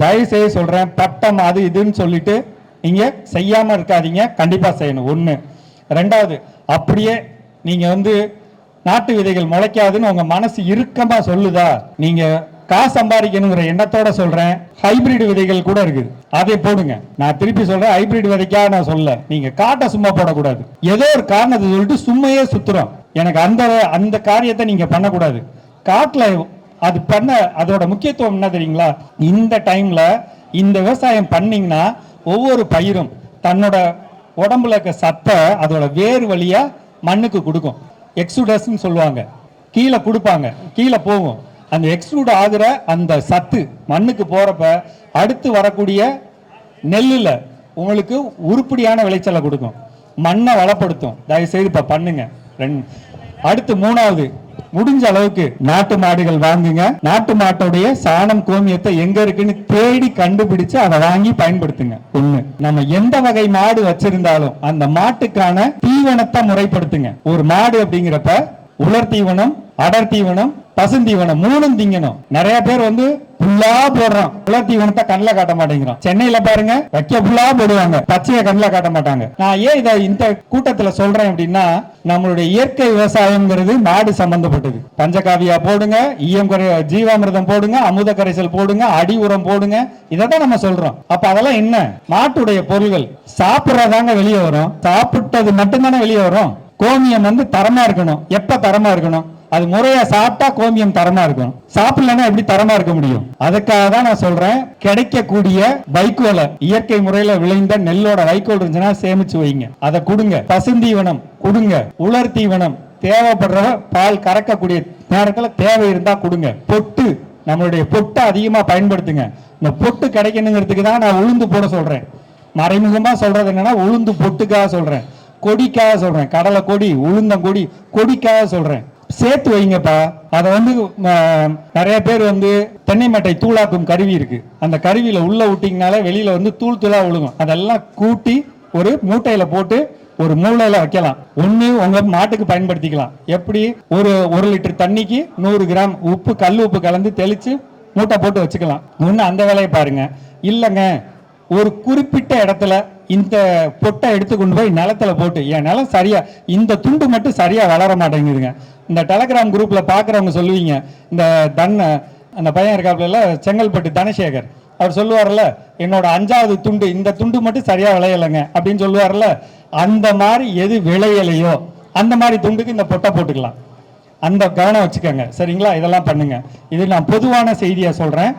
தயவு செய்ய சொல்கிறேன் பட்டம் அது இதுன்னு சொல்லிட்டு நீங்கள் செய்யாமல் இருக்காதீங்க. கண்டிப்பாக செய்யணும். ஒன்று ரெண்டாவது அப்படியே நீங்கள் வந்து நாட்டு விதைகள் முளைக்காதுன்னு உங்கள் மனசு இறுக்கமாக சொல்லுதா? நீங்கள் காசு சம்பாதிக்கணுங்கிற எண்ணத்தோட சொல்கிறேன் ஹைபிரிட் விதைகள் கூட இருக்குது. அதை போடுங்க. நான் திருப்பி சொல்கிறேன் ஹைபிரிட் விதைக்காக நான் சொல்ல நீங்கள் காட்டை சும்மா போடக்கூடாது. ஏதோ ஒரு காரணத்தை சொல்லிட்டு சும்மையே சுற்றுறோம் எனக்கு அந்த அந்த காரியத்தை நீங்கள் பண்ணக்கூடாது. காட்டில் அது பண்ண அதோட முக்கியத்துவம் என்ன தெரியுங்களா? இந்த டைம்ல இந்த விவசாயம் பண்ணீங்கன்னா ஒவ்வொரு பயிரும் தன்னோட உடம்புல இருக்க சத்தை அதோட வேறு வழியா மண்ணுக்கு கொடுக்கும். எக்ஸுடஸ்ன்னு சொல்லுவாங்க. கீழே கொடுப்பாங்க. கீழே போகும். அந்த எக்ஸ்ட்ரூட் ஆகுற அந்த சத்து மண்ணுக்கு போறப்ப அடுத்து வரக்கூடிய நெல்லில் உங்களுக்கு உருப்படியான விளைச்சலை கொடுக்கும். மண்ணை வளப்படுத்தும். தயவுசெய்து இப்போ பண்ணுங்க. ரெண்டு அடுத்து மூணாவது முடிஞ்ச அளவுக்கு நாட்டு மாடுகள் வாங்குங்க. நாட்டு மாட்டோடைய சாணம் கோமியத்தை எங்க இருக்குன்னு தேடி கண்டுபிடிச்சு அதை வாங்கி பயன்படுத்துங்க. ஒண்ணு நம்ம எந்த வகை மாடு வச்சிருந்தாலும் அந்த மாட்டுக்கான தீவனத்தை முறைப்படுத்துங்க. ஒரு மாடு அப்படிங்கிறப்ப உலர் தீவனம் அடர் தீவனம் பசுந்தீவனம் மூணும் திங்கணும். நிறைய பேர் வந்து புல்லா போடுறான். உலர் தீவனத்தை கண்ணில் காட்ட மாட்டேங்கிறோம் சென்னையில பாருங்க வைக்க புல்லா போடுவாங்க. பச்சையை கண்ணில் காட்ட மாட்டாங்க. நான் ஏன் இதை இந்த கூட்டத்தில் சொல்றேன் அப்படின்னா நம்மளுடைய இயற்கை விவசாயம்ங்கிறது மாடு சம்பந்தப்பட்டது. பஞ்சகாவியா போடுங்க ஈயம் ஜீவாமிர்தம் போடுங்க அமுத கரைசல் போடுங்க அடி உரம் போடுங்க இதை தான் நம்ம சொல்றோம். அப்ப அதெல்லாம் என்ன? மாட்டுடைய பொருள்கள் சாப்பிட்றதாங்க வெளியே வரும். சாப்பிட்டது மட்டும்தானே வெளியே வரும். கோமியம் வந்து தரமா இருக்கணும். எப்ப தரமா இருக்கணும்? அது முறையா சாப்பிட்டா கோமியம் தரமா இருக்கும். சாப்பிடலன்னா எப்படி தரமா இருக்க முடியும்? அதுக்காக தான் நான் சொல்றேன் கிடைக்கக்கூடிய வைக்கோலை இயற்கை முறையில விளைந்த நெல்லோட வைக்கோல் இருந்துச்சுன்னா சேமிச்சு வைங்க. அதை கொடுங்க. பசுந்தீவனம் கொடுங்க. உலர் தீவனம் தேவைப்படுற பால் கறக்கக்கூடிய நேரத்துல தேவை இருந்தா கொடுங்க. பொட்டு நம்மளுடைய பொட்டை அதிகமா பயன்படுத்துங்க. இந்த பொட்டு கிடைக்கணுங்கிறதுக்கு தான் நான் உளுந்து போட சொல்றேன். மறைமுகமா சொல்றது என்னன்னா உளுந்து பொட்டுக்காக சொல்றேன். கொடிக்காக சொல்றேன். கடலை கொடி உளுந்தங்கொடி கொடிக்காக சொல்றேன். சேர்த்து வைங்கப்பா. அதை வந்து நிறைய பேர் வந்து தென்னை மட்டை தூளாக்கும் கருவி இருக்கு. அந்த கருவியில உள்ள விட்டிங்கனால வெளியில வந்து தூள் தூளா விழுகும் அதெல்லாம் கூட்டி ஒரு மூட்டையில போட்டு ஒரு மூளையில வைக்கலாம். ஒண்ணு உங்க மாட்டுக்கு பயன்படுத்திக்கலாம். எப்படி? ஒரு ஒரு லிட்டர் தண்ணிக்கு நூறு கிராம் உப்பு கல் உப்பு கலந்து தெளிச்சு மூட்டை போட்டு வச்சுக்கலாம். ஒண்ணு அந்த வேலையை பாருங்க. இல்லைங்க ஒரு குறிப்பிட்ட இடத்துல இந்த பொட்டை எடுத்து கொண்டு போய் நிலத்துல போட்டு என் நிலம் சரியா இந்த துண்டு மட்டும் சரியா வளர மாட்டேங்குதுங்க. இந்த டெலகிராம் குரூப்ல பாக்குறவங்க சொல்லுவீங்க இந்த தன்ன அந்த பையன் இருக்காப்புல செங்கல்பட்டு தனசேகர். அவர் சொல்லுவார்ல என்னோட அஞ்சாவது துண்டு இந்த துண்டு மட்டும் சரியா விளையலைங்க அப்படின்னு சொல்லுவார்ல அந்த மாதிரி எது விளையலையோ அந்த மாதிரி துண்டுக்கு இந்த பொட்டை போட்டுக்கலாம். அந்த கவனம் வச்சுக்கோங்க சரிங்களா? இதெல்லாம் பண்ணுங்க. இது நான் பொதுவான செய்தியாக சொல்றேன்.